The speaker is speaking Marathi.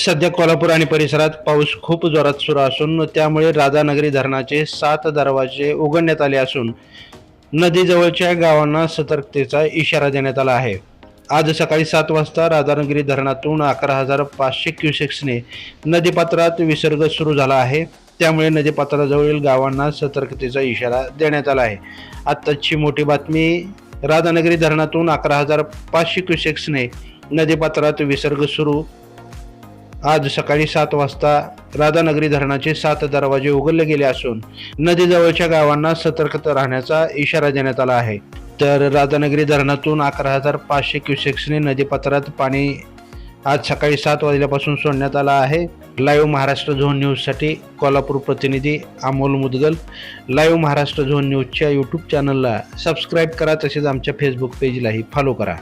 सध्या कोल्हापूर आणि परिसरात पाऊस खूप जोरात सुरू असून त्यामुळे राधानगरी धरणाचे सात दरवाजे उघडण्यात आले असून नदीजवळच्या गावांना सतर्कतेचा इशारा देण्यात आला आहे. आज सकाळी सात वाजता राधानगरी धरणातून अकरा हजार पाचशे क्युसेक्सने नदीपात्रात विसर्ग सुरू झाला आहे. त्यामुळे नदीपात्राजवळील गावांना सतर्कतेचा इशारा देण्यात आला आहे. आत्ताची मोठी बातमी राधानगरी धरणातून अकरा हजार पाचशे क्युसेक्सने नदीपात्रात विसर्ग सुरू आज सकाळी सात वाजता राधानगरी धरणाचे सात दरवाजे उघडले गेले असून नदीजवळच्या गावांना सतर्कता राहण्याचा इशारा देण्यात आला आहे. तर राधानगरी धरणातून अकरा हजार पाचशे क्युसेक्सने नदीपात्रात पाणी आज सकाळी सात वाजल्यापासून सोडण्यात आला आहे. लाईव्ह महाराष्ट्र झोन न्यूजसाठी कोल्हापूर प्रतिनिधी अमोल मुदगल. लाईव्ह महाराष्ट्र झोन न्यूजच्या यूट्यूब चॅनलला सबस्क्राईब करा तसेच आमच्या फेसबुक पेजलाही फॉलो करा.